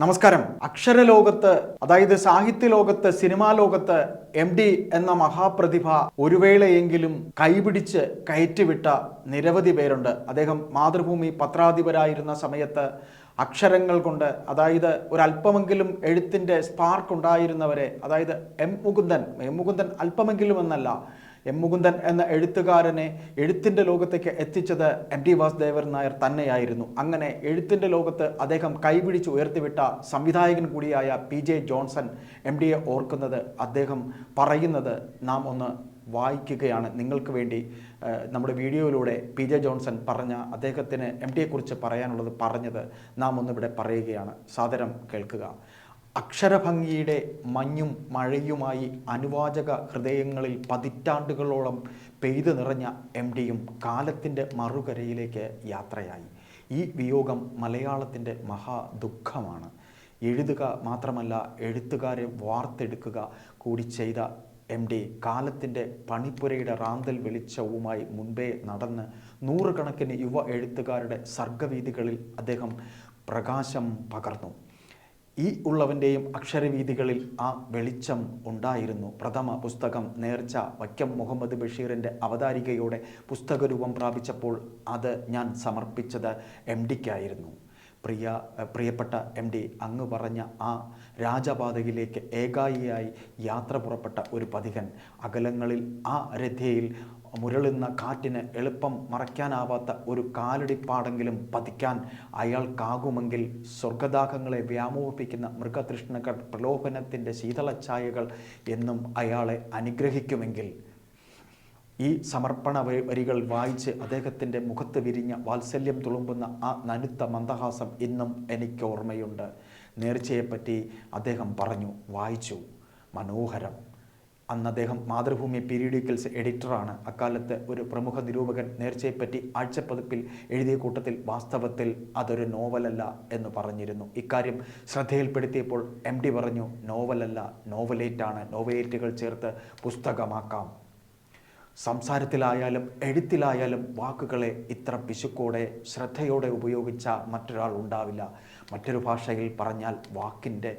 നമസ്കാരം. അക്ഷരലോകത്ത് അതായത് സാഹിത്യ ലോകത്ത് സിനിമാ ലോകത്ത് എം ഡി എന്ന മഹാപ്രതിഭ ഒരു വേളയെങ്കിലും കൈപിടിച്ച് കയറ്റിവിട്ട നിരവധി പേരുണ്ട്. അദ്ദേഹം മാതൃഭൂമി പത്രാധിപരായിരുന്ന സമയത്ത് അക്ഷരങ്ങൾ കൊണ്ട് അതായത് ഒരല്പമെങ്കിലും എഴുത്തിന്റെ സ്പാർക്ക് ഉണ്ടായിരുന്നവരെ അതായത് എം മുകുന്ദൻ എം മുകുന്ദൻ അല്പമെങ്കിലും എന്നല്ല എം മുകുന്ദൻ എന്ന എഴുത്തുകാരനെ എഴുത്തിന്റെ ലോകത്തേക്ക് എത്തിച്ചത് എം ടി വാസുദേവൻ നായർ തന്നെയായിരുന്നു. അങ്ങനെ എഴുത്തിന്റെ ലോകത്ത് അദ്ദേഹം കൈപിടിച്ച് ഉയർത്തിവിട്ട സംവിധായകൻ കൂടിയായ പി ജെ ജോൺസൺ എം ഡിയെ ഓർക്കുന്നത് അദ്ദേഹം പറയുന്നത് നാം ഒന്ന് വായിക്കുകയാണ്. നിങ്ങൾക്ക് വേണ്ടി നമ്മുടെ വീഡിയോയിലൂടെ പി ജെ ജോൺസൺ പറഞ്ഞ അദ്ദേഹത്തിന് എം ഡിയെക്കുറിച്ച് പറയാനുള്ളത് പറഞ്ഞത് നാം ഒന്നിവിടെ പറയുകയാണ്. സാദരം കേൾക്കുക. അക്ഷരഭംഗിയുടെ മഞ്ഞും മഴയുമായി അനുവാചക ഹൃദയങ്ങളിൽ പതിറ്റാണ്ടുകളോളം പെയ്തു നിറഞ്ഞ എം ഡിയും കാലത്തിന്റെ മറുകരയിലേക്ക് യാത്രയായി. ഈ വിയോഗം മലയാളത്തിന്റെ മഹാദുഃഖമാണ്. എഴുതുക മാത്രമല്ല എഴുത്തുകാരെ വാർത്തെടുക്കുക കൂടി ചെയ്ത എം ഡി കാലത്തിന്റെ പണിപ്പുരയുടെ റാന്തൽ വെളിച്ചവുമായി മുൻപേ നടന്ന് നൂറുകണക്കിന് യുവ എഴുത്തുകാരുടെ സർഗവീതികളിൽ അദ്ദേഹം പ്രകാശം പകർന്നു. ഈ ഉള്ളവന്റെയും അക്ഷരവീതികളിൽ ആ വെളിച്ചം ഉണ്ടായിരുന്നു. പ്രഥമ പുസ്തകം നേർച്ച വൈക്കം മുഹമ്മദ് ബഷീറിന്റെ അവതാരികയോടെ പുസ്തകരൂപം പ്രാപിച്ചപ്പോൾ അത് ഞാൻ സമർപ്പിച്ചത് എം ഡിക്കായിരുന്നു. പ്രിയ പ്രിയപ്പെട്ട എം ഡി അങ്ങ് പറഞ്ഞ ആ രാജപാതയിലേക്ക് ഏകായിയായി യാത്ര പുറപ്പെട്ട ഒരു പതികൻ അകലങ്ങളിൽ ആ രഥയിൽ മുരളുന്ന കാറ്റിന് എളുപ്പം മറയ്ക്കാനാവാത്ത ഒരു കാലടിപ്പാടെങ്കിലും പതിക്കാൻ അയാൾക്കാകുമെങ്കിൽ സ്വർഗദാഹങ്ങളെ വ്യാമോഹിപ്പിക്കുന്ന മൃഗതൃഷ്ണകൾ പ്രലോഭനത്തിന്റെ ശീതളഛായകൾ എന്നും അയാളെ അനുഗ്രഹിക്കുമെങ്കിൽ ഈ സമർപ്പണ വരികൾ വായിച്ച് അദ്ദേഹത്തിന്റെ മുഖത്ത് വിരിഞ്ഞ വാത്സല്യം തുളുമ്പുന്ന ആ നനുത്ത മന്ദഹാസം ഇന്നും എനിക്ക് ഓർമ്മയുണ്ട് നേർച്ചയെപ്പറ്റി അദ്ദേഹം പറഞ്ഞു വായിച്ചു മനോഹരം. അന്ന് അദ്ദേഹം മാതൃഭൂമി പീരിയോഡിക്കൽസ് എഡിറ്ററാണ്. അക്കാലത്ത് ഒരു പ്രമുഖ നിരൂപകൻ നേർച്ചയെപ്പറ്റി ആഴ്ചപ്പതിപ്പിൽ എഴുതിയ കൂട്ടത്തിൽ വാസ്തവത്തിൽ അതൊരു നോവലല്ല എന്ന് പറഞ്ഞിരുന്നു. ഇക്കാര്യം ശ്രദ്ധയിൽപ്പെടുത്തിയപ്പോൾ എം ഡി പറഞ്ഞു നോവലല്ല നോവലേറ്റാണ്. നോവലേറ്റുകൾ ചേർത്ത് പുസ്തകമാക്കാം. സംസാരത്തിലായാലും എഴുത്തിലായാലും വാക്കുകളെ ഇത്ര പിശുക്കോടെ ശ്രദ്ധയോടെ ഉപയോഗിച്ച മറ്റൊരാൾ ഉണ്ടാവില്ല. മറ്റൊരു ഭാഷയിൽ പറഞ്ഞാൽ വാക്കിന്റെ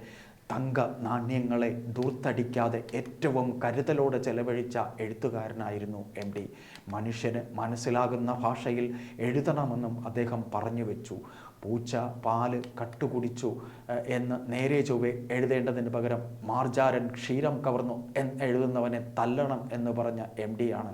തങ്ക നാണ്യങ്ങളെ ദൂർത്തടിക്കാതെ ഏറ്റവും കരുതലോടെ ചെലവഴിച്ച എഴുത്തുകാരനായിരുന്നു എം ഡി. മനുഷ്യന് മനസ്സിലാകുന്ന ഭാഷയിൽ എഴുതണമെന്നും അദ്ദേഹം പറഞ്ഞു വെച്ചു. പൂച്ച പാൽ കട്ടുകുടിച്ചു എന്ന് നേരെ ചൊവ്വെ എഴുതേണ്ടതിന് പകരം മാർജാരൻ ക്ഷീരം കവർന്നു എന്ന് എഴുതുന്നവനെ തല്ലണം എന്ന് പറഞ്ഞ എം ആണ്.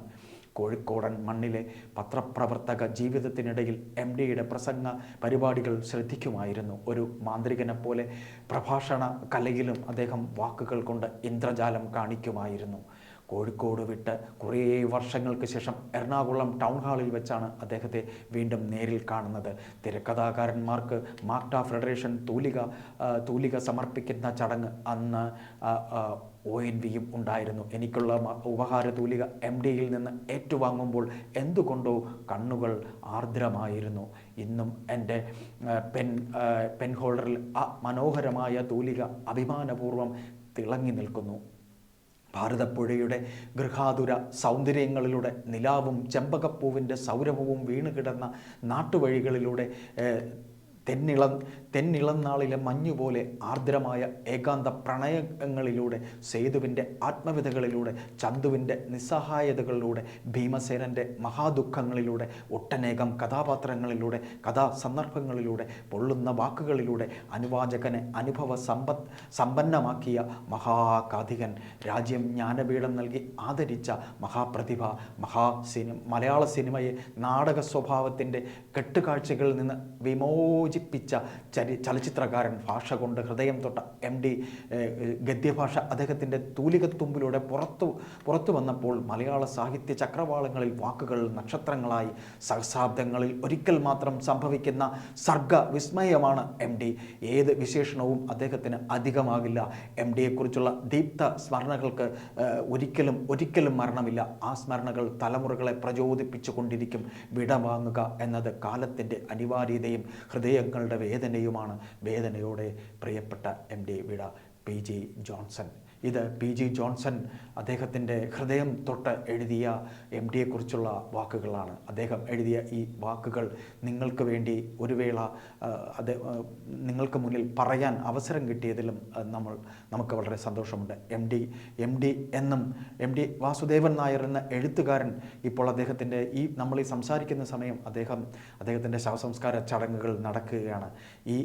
കോഴിക്കോടൻ മണ്ണിലെ പത്രപ്രവർത്തക ജീവിതത്തിനിടയിൽ എം ഡിയുടെ പ്രസംഗ പരിപാടികൾ ശ്രദ്ധിക്കുമായിരുന്നു. ഒരു മാന്ത്രികനെ പോലെ പ്രഭാഷണ കലയിലും അദ്ദേഹം വാക്കുകൾ കൊണ്ട് ഇന്ദ്രജാലം കാണിക്കുമായിരുന്നു. കോഴിക്കോട് വിട്ട് കുറേ വർഷങ്ങൾക്ക് ശേഷം എറണാകുളം ടൗൺ ഹാളിൽ വെച്ചാണ് അദ്ദേഹത്തെ വീണ്ടും നേരിൽ കാണുന്നത്. തിരക്കഥാകാരന്മാർക്ക് മാർട്ട ഫെഡറേഷൻ തൂലിക തൂലിക സമർപ്പിക്കുന്ന ചടങ്ങ് അന്ന് ഒ എൻ വിയും ഉണ്ടായിരുന്നു. എനിക്കുള്ള ഉപഹാര തൂലിക എം ഡിയിൽ നിന്ന് ഏറ്റുവാങ്ങുമ്പോൾ എന്തുകൊണ്ടോ കണ്ണുകൾ ആർദ്രമായിരുന്നു. ഇന്നും എന്റെ പെൻ പെൻ ഹോൾഡറിൽ ആ മനോഹരമായ തൂലിക അഭിമാനപൂർവം തിളങ്ങി നിൽക്കുന്നു. ഭാരതപ്പുഴയുടെ ഗൃഹാതുര സൗന്ദര്യങ്ങളിലൂടെ നിലാവും ചെമ്പകപ്പൂവിന്റെ സൗരഭവും വീണുകിടന്ന നാട്ടുവഴികളിലൂടെ ഏഹ്, തെന്നിളം നാളിലെ മഞ്ഞുപോലെ ആർദ്രമായ ഏകാന്ത പ്രണയങ്ങളിലൂടെ സേതുവിന്റെ ആത്മവിധകളിലൂടെ ചന്തുവിന്റെ നിസ്സഹായതകളിലൂടെ ഭീമസേനന്റെ മഹാദുഃഖങ്ങളിലൂടെ ഒട്ടനേകം കഥാപാത്രങ്ങളിലൂടെ കഥാസന്ദർഭങ്ങളിലൂടെ പൊള്ളുന്ന വാക്കുകളിലൂടെ അനുവാചകനെ അനുഭവ സമ്പത്ത് സമ്പന്നമാക്കിയ മഹാകാധികൻ രാജ്യം ജ്ഞാനപീഠം നൽകി ആദരിച്ച മഹാപ്രതിഭ മഹാ സിനി മലയാള സിനിമയെ നാടക സ്വഭാവത്തിന്റെ കെട്ടുകാഴ്ചകളിൽ നിന്ന് വിമോചിപ്പിച്ച ചരി ചലച്ചിത്രകാരൻ ഭാഷ കൊണ്ട് ഹൃദയം തൊട്ട എം ഡി ഗദ്യഭാഷ അദ്ദേഹത്തിന്റെ തൂലികത്തുമ്പിലൂടെ പുറത്തു പുറത്തു വന്നപ്പോൾ മലയാള സാഹിത്യ ചക്രവാളങ്ങളിൽ വാക്കുകൾ നക്ഷത്രങ്ങളായി സഹസാബ്ദങ്ങളിൽ ഒരിക്കൽ മാത്രം സംഭവിക്കുന്ന സർഗ വിസ്മയമാണ് എം ഡി. ഏത് വിശേഷണവും അദ്ദേഹത്തിന് അധികമാകില്ല. എം ഡിയെക്കുറിച്ചുള്ള ദീപ്ത സ്മരണകൾക്ക് ഒരിക്കലും ഒരിക്കലും മരണമില്ല. ആ സ്മരണകൾ തലമുറകളെ പ്രചോദിപ്പിച്ചു കൊണ്ടിരിക്കും വിടവാങ്ങുക എന്നത് കാലത്തിന്റെ അനിവാര്യതയും ഹൃദയങ്ങളുടെ വേദനയുമാണ് വേദനയോടെ പ്രിയപ്പെട്ട എം ഡി വിട പി ജെ ജോൺസൺ ഇത് പി ജി ജോൺസൺ അദ്ദേഹത്തിന്റെ ഹൃദയം തൊട്ട് എഴുതിയ എം ഡിയെക്കുറിച്ചുള്ള വാക്കുകളാണ്. അദ്ദേഹം എഴുതിയ ഈ വാക്കുകൾ നിങ്ങൾക്ക് വേണ്ടി ഒരു വേള നിങ്ങൾക്ക് മുന്നിൽ പറയാൻ അവസരം കിട്ടിയതിലും നമ്മൾ നമുക്ക് വളരെ സന്തോഷമുണ്ട്. എം ഡി എം ഡി എന്നും എം ഡി വാസുദേവൻ നായർ എന്ന എഴുത്തുകാരൻ ഇപ്പോൾ അദ്ദേഹത്തിന്റെ ഈ നമ്മൾ ഈ സംസാരിക്കുന്ന സമയം അദ്ദേഹം അദ്ദേഹത്തിന്റെ ശവസംസ്കാര ചടങ്ങുകൾ നടക്കുകയാണ്. ഈ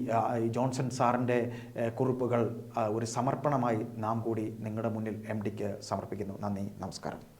ജോൺസൺ സാറിന്റെ കുറിപ്പുകൾ ഒരു സമർപ്പണമായി നാം കൂടി നിങ്ങളുടെ മുന്നിൽ എം ഡിക്ക് സമർപ്പിക്കുന്നു. നന്ദി നമസ്കാരം.